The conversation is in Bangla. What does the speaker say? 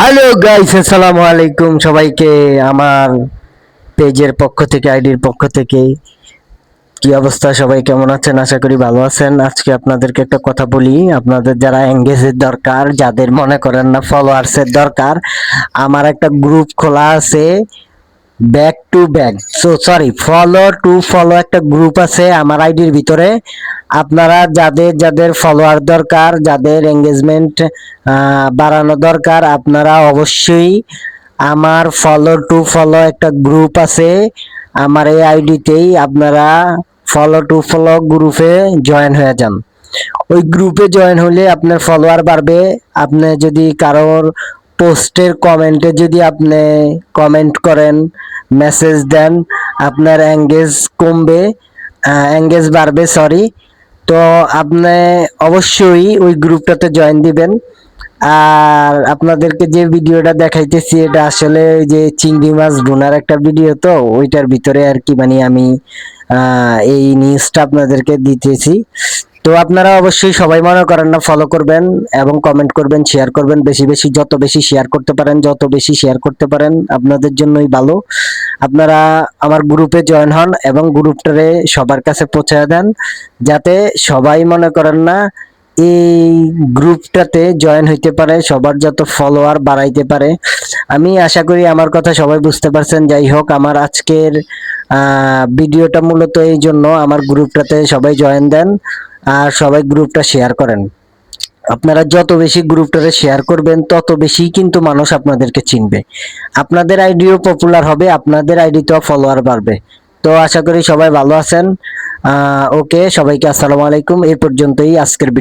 হ্যালো গাইস আসসালামু আলাইকুম সবাইকে আমার পেজের পক্ষ থেকে, আইডির পক্ষ থেকে। কি অবস্থা? সবাই কেমন আছেন? আশা করি ভালো আছেন। আজকে আপনাদেরকে একটা কথা বলি। আপনাদের যারা এঙ্গেজের দরকার, যাদের মনে করেন না ফলোয়ার্সের দরকার, আমার একটা গ্রুপ খোলা আছে। Back to back so sorry follow to follow একটা গ্রুপ আছে আমার আইডির ভিতরে। আপনারা যাদের যাদের ফলোয়ার দরকার, যাদের এঙ্গেজমেন্ট বাড়ানো দরকার, আপনারা অবশ্যই আমার ফলো টু ফলো একটা গ্রুপ আছে। আমার এই আইডিতেই আপনারা ফলো টু ফলো গ্রুপে জয়েন হয়ে যান। ওই গ্রুপে জয়েন হলে আপনার ফলোয়ার বাড়বে। আপনি যদি কারোর পোস্টের কমেন্টে যদি আপনি কমেন্ট করেন, মেসেজ দেন, আপনার এঙ্গেজ কমবে এঙ্গেজ বাড়বে সরি তো আপনি অবশ্যই ওই গ্রুপটাতে জয়েন দিবেন। আর আপনাদেরকে যে ভিডিওটা দেখাইতেছি, এটা আসলে ওই যে চিংড়ি মাছ ভুনার একটা ভিডিও তো, ওইটার ভিতরে আর কি মানে আমি এই নিউজটা আপনাদেরকে দিতেছি। তো আপনারা অবশ্যই সবাই মনে করেন না ফলো করবেন এবং কমেন্ট করবেন শেয়ার করবেন। বেশি বেশি, যত বেশি শেয়ার করতে পারেন, যত বেশি শেয়ার করতে পারেন, আপনাদের জন্যই ভালো। আপনারা আমার গ্রুপে জয়েন হন এবং গ্রুপটারে সবার কাছে পৌঁছে দেন, যাতে সবাই মনে করেন না এই গ্রুপটাতে জয়েন হইতে পারে, সবার যত ফলোয়ার বাড়াইতে পারে। আমি আশা করি আমার কথা সবাই বুঝতে পারছেন। যাই হোক, আমার আজকের ভিডিওটা মূলত এই জন্য। আমার গ্রুপটাতে সবাই জয়েন দেন। আর সবাই গ্রুপটা শেয়ার করেন। আপনারা যত বেশি গ্রুপটারে শেয়ার করবেন, তত বেশি কিন্তু মানুষ আপনাদেরকে চিনবে। আপনাদের আইডিও পপুলার হবে, আপনাদের আইডিতেও ফলোয়ার বাড়বে। তো আশা করি সবাই ভালো আছেন। ওকে সবাইকে আসসালামু আলাইকুম। এই পর্যন্তই আজকের ভিডিও